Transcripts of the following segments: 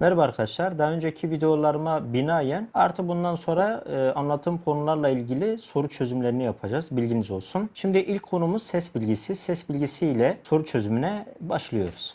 Merhaba arkadaşlar. Daha önceki videolarıma binaen artı bundan sonra e, anlattığım konularla ilgili soru çözümlerini yapacağız. Bilginiz olsun. Şimdi ilk konumuz ses bilgisi. Ses bilgisi ile soru çözümüne başlıyoruz.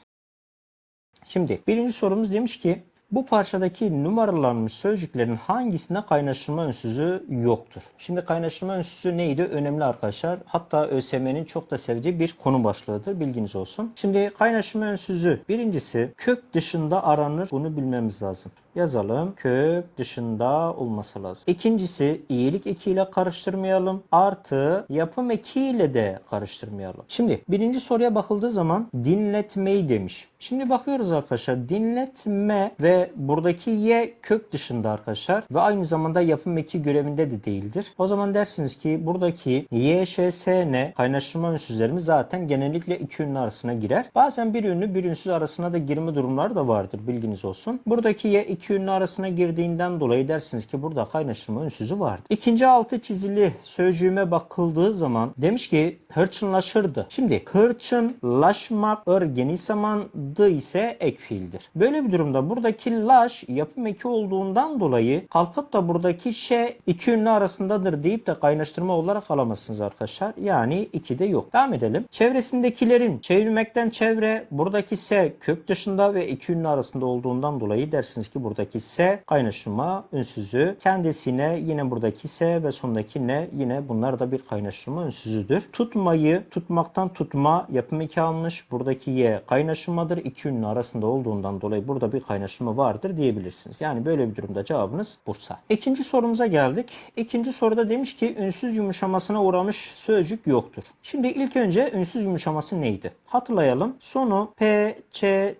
Şimdi birinci sorumuz demiş ki bu parçadaki numaralanmış sözcüklerin hangisinde kaynaştırma önsüzü yoktur? Şimdi kaynaştırma önsüzü neydi? Önemli arkadaşlar. Hatta ÖSYM'nin çok da sevdiği bir konu başlığıdır. Bilginiz olsun. Şimdi kaynaştırma önsüzü birincisi kök dışında aranır. Bunu bilmemiz lazım. Yazalım. Kök dışında olması lazım. İkincisi iyilik ekiyle karıştırmayalım. Artı yapım ekiyle de karıştırmayalım. Şimdi birinci soruya bakıldığı zaman dinletmeyi demiş. Şimdi bakıyoruz arkadaşlar dinletme ve buradaki y kök dışında arkadaşlar ve aynı zamanda yapım eki görevinde de değildir. O zaman dersiniz ki buradaki y, ş, s, n kaynaştırma ünsüzlerimiz zaten genellikle iki ünlü arasına girer. Bazen bir ünlü bir ünsüz arasına da girme durumları da vardır bilginiz olsun. Buradaki y iki ünlü arasına girdiğinden dolayı dersiniz ki burada kaynaştırma ünsüzü vardır. İkinci altı çizili sözcüğüme bakıldığı zaman demiş ki hırçınlaşırdı. Şimdi hırçınlaşmak zamandı ise ek fiildir. Böyle bir durumda buradaki laş yapım eki olduğundan dolayı kalkıp da buradaki şey iki ünlü arasındadır deyip de kaynaştırma olarak alamazsınız arkadaşlar. Yani iki de yok. Devam edelim. Çevresindekilerin çevirmekten çevre buradaki s kök dışında ve iki ünlü arasında olduğundan dolayı dersiniz ki buradaki s kaynaştırma ünsüzü. Kendisine yine buradaki s ve sondaki ne yine bunlar da bir kaynaştırma ünsüzüdür. Tutmayı tutmaktan tutma yapım eki almış. Buradaki y kaynaştırmadır. İki ünlü arasında olduğundan dolayı burada bir kaynaştırma vardır diyebilirsiniz. Yani böyle bir durumda cevabınız Bursa. İkinci sorumuza geldik. İkinci soruda demiş ki ünsüz yumuşamasına uğramış sözcük yoktur. Şimdi ilk önce ünsüz yumuşaması neydi? Hatırlayalım. Sonu P, Ç,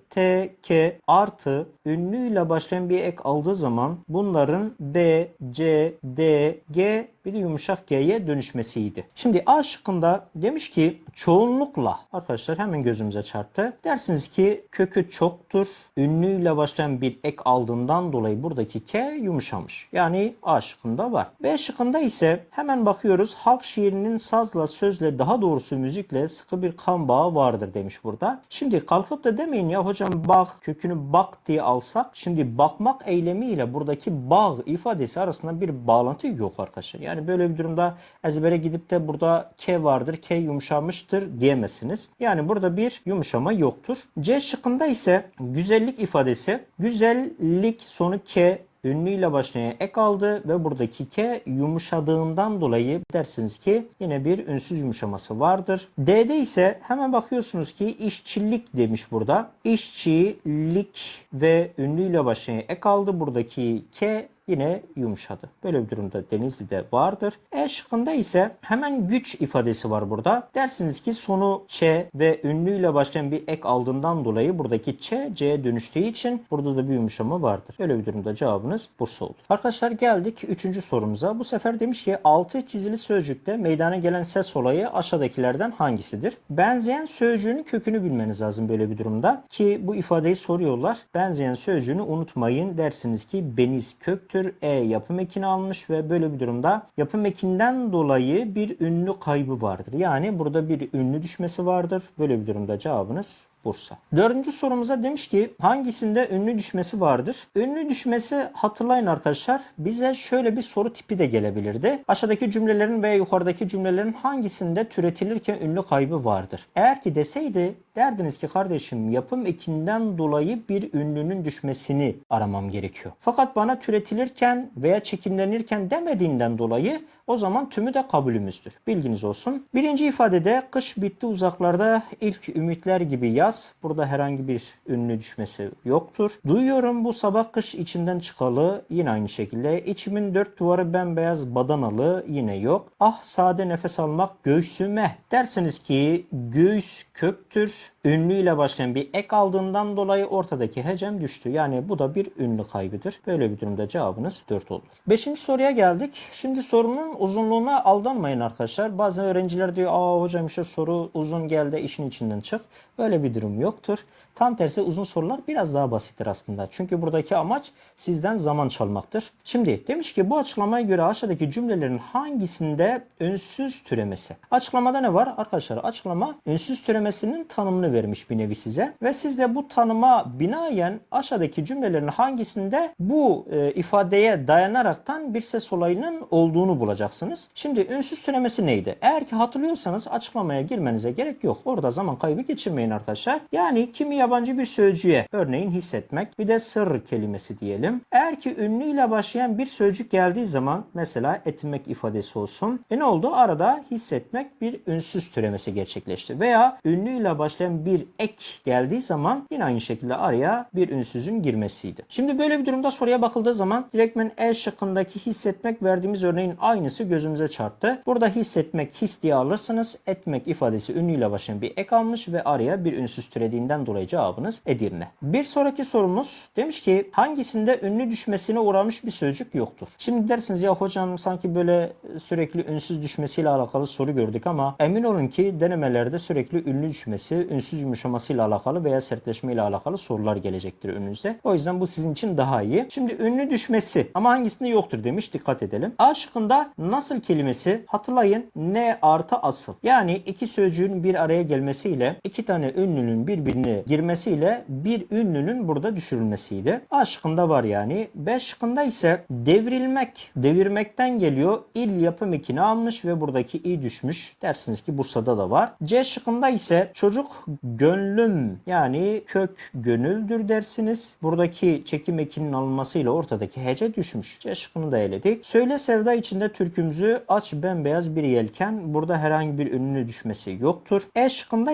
T, K artı ünlüyle başlayan bir ek aldığı zaman bunların B, C, D, G bir de yumuşak G'ye dönüşmesiydi. Şimdi A şıkkında demiş ki çoğunlukla arkadaşlar hemen gözümüze çarptı. Dersiniz ki kökü çoktur. Ünlüyle başlayan bir ek aldığından dolayı buradaki K yumuşamış. Yani A şıkkında var. B şıkkında ise hemen bakıyoruz halk şiirinin sazla, sözle daha doğrusu müzikle sıkı bir kan bağı vardır demiş burada. Şimdi kalkıp da demeyin ya hocam bak kökünü bak diye alsak şimdi bakmak eylemiyle buradaki bağ ifadesi arasında bir bağlantı yok arkadaşlar. Yani böyle bir durumda ezbere gidip de burada K vardır, K yumuşamıştır diyemezsiniz. Yani burada bir yumuşama yoktur. C şıkkında ise güzellik ifadesi. Güzellik sonu K ünlüyle başlayan ek aldı ve buradaki K yumuşadığından dolayı dersiniz ki yine bir ünsüz yumuşaması vardır. D'de ise hemen bakıyorsunuz ki işçilik demiş burada. İşçilik ve ünlüyle başlayan ek aldı. Buradaki K yine yumuşadı. Böyle bir durumda Denizli'de vardır. E şıkkında ise hemen güç ifadesi var burada. Dersiniz ki sonu Ç ve ünlüyle başlayan bir ek aldığından dolayı buradaki Ç, C'ye dönüştüğü için burada da bir yumuşama vardır. Böyle bir durumda cevabınız Bursa olur. Arkadaşlar geldik 3. sorumuza. Bu sefer demiş ki altı çizili sözcükte meydana gelen ses olayı aşağıdakilerden hangisidir? Benzeyen sözcüğünün kökünü bilmeniz lazım böyle bir durumda. Ki bu ifadeyi soruyorlar. Benzeyen sözcüğünü unutmayın. Dersiniz ki beniz köktür. E yapım ekini almış ve böyle bir durumda yapım ekinden dolayı bir ünlü kaybı vardır. Yani burada bir ünlü düşmesi vardır. Böyle bir durumda cevabınız Bursa. Dördüncü sorumuza demiş ki hangisinde ünlü düşmesi vardır? Ünlü düşmesi hatırlayın arkadaşlar bize şöyle bir soru tipi de gelebilirdi. Aşağıdaki cümlelerin veya yukarıdaki cümlelerin hangisinde türetilirken ünlü kaybı vardır? Eğer ki deseydi derdiniz ki kardeşim yapım ekinden dolayı bir ünlünün düşmesini aramam gerekiyor. Fakat bana türetilirken veya çekimlenirken demediğinden dolayı o zaman tümü de kabulümüzdür. Bilginiz olsun. Birinci ifadede kış bitti uzaklarda ilk ümitler gibi yaz. Burada herhangi bir ünlü düşmesi yoktur. Duyuyorum bu sabah kış içimden çıkalı yine aynı şekilde. İçimin dört duvarı bembeyaz badanalı yine yok. Ah sade nefes almak göğsüme. Dersiniz ki göğüs köktür. Ünlüyle başlayan bir ek aldığından dolayı ortadaki hecem düştü. Yani bu da bir ünlü kaybıdır. Böyle bir durumda cevabınız 4 olur. Beşinci soruya geldik. Şimdi sorunun uzunluğuna aldanmayın arkadaşlar. Bazen öğrenciler diyor aa hocam işte soru uzun geldi işin içinden çık. Öyle bir durum yoktur. Tam tersi uzun sorular biraz daha basittir aslında. Çünkü buradaki amaç sizden zaman çalmaktır. Şimdi demiş ki bu açıklamaya göre aşağıdaki cümlelerin hangisinde ünsüz türemesi? Açıklamada ne var? Arkadaşlar açıklama ünsüz türemesinin tanımını vermiş bir nevi size. Ve siz de bu tanıma binaen aşağıdaki cümlelerin hangisinde bu e, ifadeye dayanaraktan bir ses olayının olduğunu bulacaksınız. Şimdi ünsüz türemesi neydi? Eğer ki hatırlıyorsanız açıklamaya girmenize gerek yok. Orada zaman kaybı geçirmeyin arkadaşlar. Yani kimi yabancı bir sözcüğe örneğin hissetmek bir de sır kelimesi diyelim. Eğer ki ünlü ile başlayan bir sözcük geldiği zaman mesela etmek ifadesi olsun. E ne oldu? Arada hissetmek bir ünsüz türemesi gerçekleşti. Veya ünlü ile bir ek geldiği zaman yine aynı şekilde araya bir ünsüzün girmesiydi. Şimdi böyle bir durumda soruya bakıldığı zaman direktmen E şıkkındaki hissetmek verdiğimiz örneğin aynısı gözümüze çarptı. Burada hissetmek his diye alırsınız. Etmek ifadesi ünlüyle başlayan bir ek almış ve araya bir ünsüz türediğinden dolayı cevabınız Edirne. Bir sonraki sorumuz demiş ki hangisinde ünlü düşmesine uğramış bir sözcük yoktur? Şimdi dersiniz ya hocam sanki böyle sürekli ünsüz düşmesiyle alakalı soru gördük ama emin olun ki denemelerde sürekli ünlü düşmesi, ünsüz yumuşamasıyla alakalı veya sertleşmeyle alakalı sorular gelecektir önünüze. O yüzden bu sizin için daha iyi. Şimdi ünlü düşmesi ama hangisinde yoktur demiş dikkat edelim. A şıkkında nasıl kelimesi hatırlayın ne artı asıl. Yani iki sözcüğün bir araya gelmesiyle iki tane ünlünün birbirine girmesiyle bir ünlünün burada düşürülmesiydi. A şıkkında var yani. B şıkkında ise devrilmek, devirmekten geliyor. İl yapım ekini almış ve buradaki i düşmüş. Dersiniz ki Bursa'da da var. C şıkkında ise çocuk gönlüm yani kök gönüldür dersiniz. Buradaki çekim ekinin alınmasıyla ortadaki hece düşmüş. C şıkkını da eledik. Söyle sevda içinde türkümüzü aç bembeyaz bir yelken. Burada herhangi bir ünlü düşmesi yoktur. E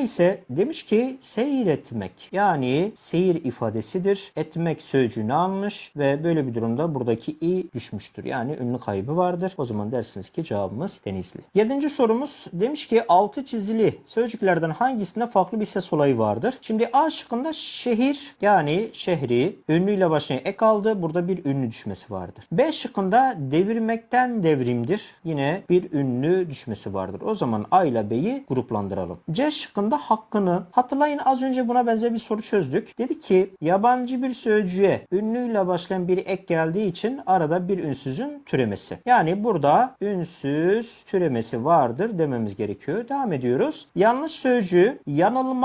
ise demiş ki seyretmek yani seyir ifadesidir. Etmek sözcüğünü almış ve böyle bir durumda buradaki i düşmüştür. Yani ünlü kaybı vardır. O zaman dersiniz ki cevabımız denizli. Yedinci sorumuz demiş ki altı çizili sözcüklerden hangisinde farklı bir ses olayı vardır? Şimdi A şıkkında şehir yani şehri ünlüyle başlayan ek aldı. Burada bir ünlü düşmesi vardır. B şıkkında devirmekten devrimdir. Yine bir ünlü düşmesi vardır. O zaman A ile B'yi gruplandıralım. C şıkkında hakkını hatırlayın az önce buna benzer bir soru çözdük. Dedi ki yabancı bir sözcüğe ünlüyle başlayan bir ek geldiği için arada bir ünsüzün türemesi. Yani burada ünsüz türemesi vardır dememiz gerekiyor. Devam ediyoruz. Yanlış sözcüğü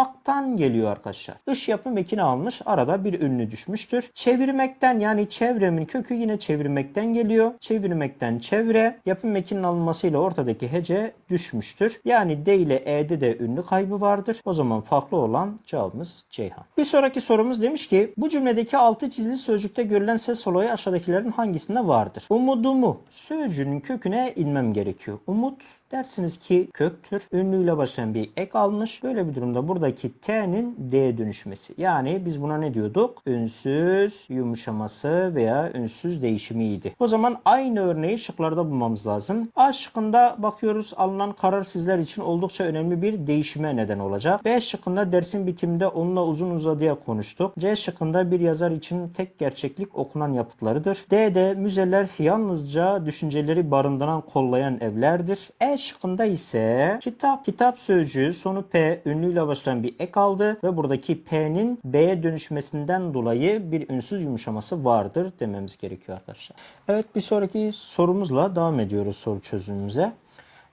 yanılmaktan geliyor arkadaşlar. Iş yapım ekini almış. Arada bir ünlü düşmüştür. Çevirmekten yani çevremin kökü yine çevirmekten geliyor. Çevirmekten çevre yapım ekinin alınmasıyla ortadaki hece düşmüştür. Yani D ile E'de de ünlü kaybı vardır. O zaman farklı olan cevabımız Ceyhan. Bir sonraki sorumuz demiş ki bu cümledeki altı çizili sözcükte görülen ses olayı aşağıdakilerin hangisinde vardır? Umudumu sözcüğünün köküne inmem gerekiyor. Umut dersiniz ki köktür. Ünlüyle başlayan bir ek almış. Böyle bir durumda buradaki T'nin D'ye dönüşmesi. Yani biz buna ne diyorduk? Ünsüz yumuşaması veya ünsüz değişimiydi. O zaman aynı örneği şıklarda bulmamız lazım. A şıkkında bakıyoruz alınan karar sizler için oldukça önemli bir değişime neden olacak. B şıkkında dersin bitiminde onunla uzun uzadıya konuştuk. C şıkkında bir yazar için tek gerçeklik okunan yapıtlarıdır. D'de müzeler yalnızca düşünceleri barındıran kollayan evlerdir. E şıkkında ise kitap, kitap sözcüğü sonu P ünlüyle başlayan bir ek aldı ve buradaki P'nin B'ye dönüşmesinden dolayı bir ünsüz yumuşaması vardır dememiz gerekiyor arkadaşlar. Evet bir sonraki sorumuzla devam ediyoruz soru çözümümüze.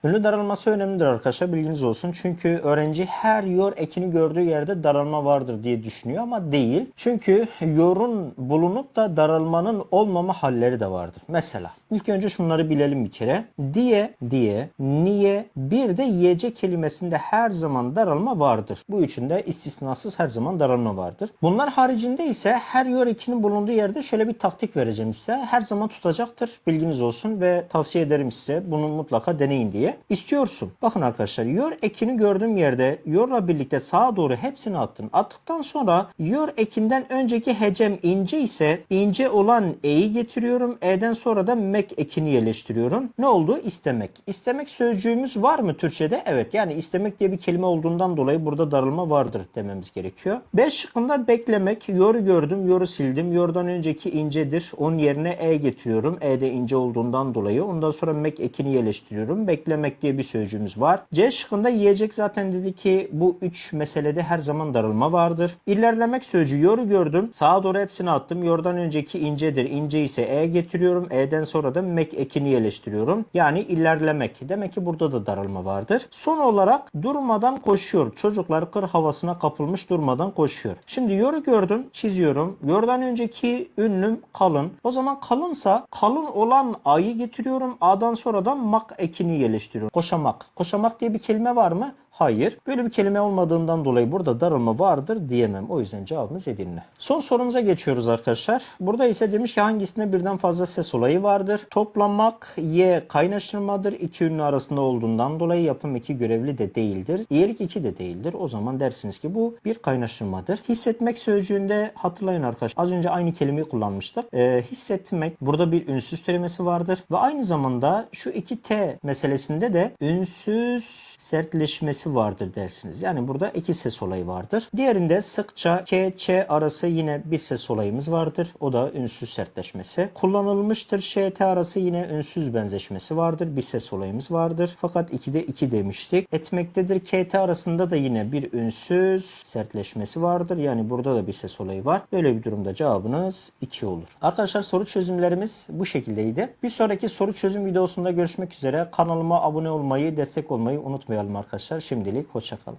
Ünlü daralması önemlidir arkadaşlar bilginiz olsun. Çünkü öğrenci her yor ekini gördüğü yerde daralma vardır diye düşünüyor ama değil. Çünkü yorun bulunup da daralmanın olmama halleri de vardır. Mesela ilk önce şunları bilelim bir kere. Diye, diye, niye, bir de yiyecek kelimesinde her zaman daralma vardır. Bu üçünde istisnasız her zaman daralma vardır. Bunlar haricinde ise her yor ekinin bulunduğu yerde şöyle bir taktik vereceğim size. Her zaman tutacaktır. Bilginiz olsun ve tavsiye ederim size bunu mutlaka deneyin diye. İstiyorsun. Bakın arkadaşlar yor ekini gördüğüm yerde yorla birlikte sağa doğru hepsini attın. Attıktan sonra yor ekinden önceki hecem ince ise ince olan e'yi getiriyorum. E'den sonra da mek ekini yerleştiriyorum. Ne oldu? İstemek. İstemek sözcüğümüz var mı Türkçe'de? Evet. Yani istemek diye bir kelime olduğundan dolayı burada darılma vardır dememiz gerekiyor. B şıkkında beklemek. Yoru gördüm. Yoru sildim. Yordan önceki incedir. Onun yerine e getiriyorum. E de ince olduğundan dolayı. Ondan sonra mek ekini yerleştiriyorum. Beklemek İlerlemek diye bir sözcüğümüz var. C şıkkında yiyecek zaten dedi ki bu üç meselede her zaman darılma vardır. İlerlemek sözcüğü yoru gördüm. Sağa doğru hepsini attım. Yordan önceki incedir. İnce ise E getiriyorum. E'den sonra da mek ekini yerleştiriyorum. Yani ilerlemek. Demek ki burada da daralma vardır. Son olarak durmadan koşuyor. Çocuklar kır havasına kapılmış durmadan koşuyor. Şimdi yoru gördüm. Çiziyorum. Yordan önceki ünlüm kalın. O zaman kalınsa kalın olan A'yı getiriyorum. A'dan sonra da mak ekini yerleştiriyorum. Koşamak. Koşamak diye bir kelime var mı? Hayır. Böyle bir kelime olmadığından dolayı burada darılma vardır diyemem. O yüzden cevabımız Edirne. Son sorumuza geçiyoruz arkadaşlar. Burada ise demiş ki hangisinde birden fazla ses olayı vardır? Toplamak Y kaynaştırmadır. İki ünlü arasında olduğundan dolayı yapım iki görevli de değildir. İyelik iki de değildir. O zaman dersiniz ki bu bir kaynaştırmadır. Hissetmek sözcüğünde hatırlayın arkadaşlar. Az önce aynı kelimeyi kullanmıştık. Ee, hissetmek burada bir ünsüz türemesi vardır. Ve aynı zamanda şu iki T meselesinde de ünsüz sertleşmesi vardır dersiniz. Yani burada iki ses olayı vardır. Diğerinde sıkça K, Ç arası yine bir ses olayımız vardır. O da ünsüz sertleşmesi. Kullanılmıştır Ş, T arası yine ünsüz benzeşmesi vardır. Bir ses olayımız vardır. Fakat 2'de 2 demiştik. Etmektedir K, T arasında da yine bir ünsüz sertleşmesi vardır. Yani burada da bir ses olayı var. Böyle bir durumda cevabınız 2 olur. Arkadaşlar soru çözümlerimiz bu şekildeydi. Bir sonraki soru çözüm videosunda görüşmek üzere. Kanalıma abone olmayı, destek olmayı unutmayalım arkadaşlar. Şimdilik hoşçakalın.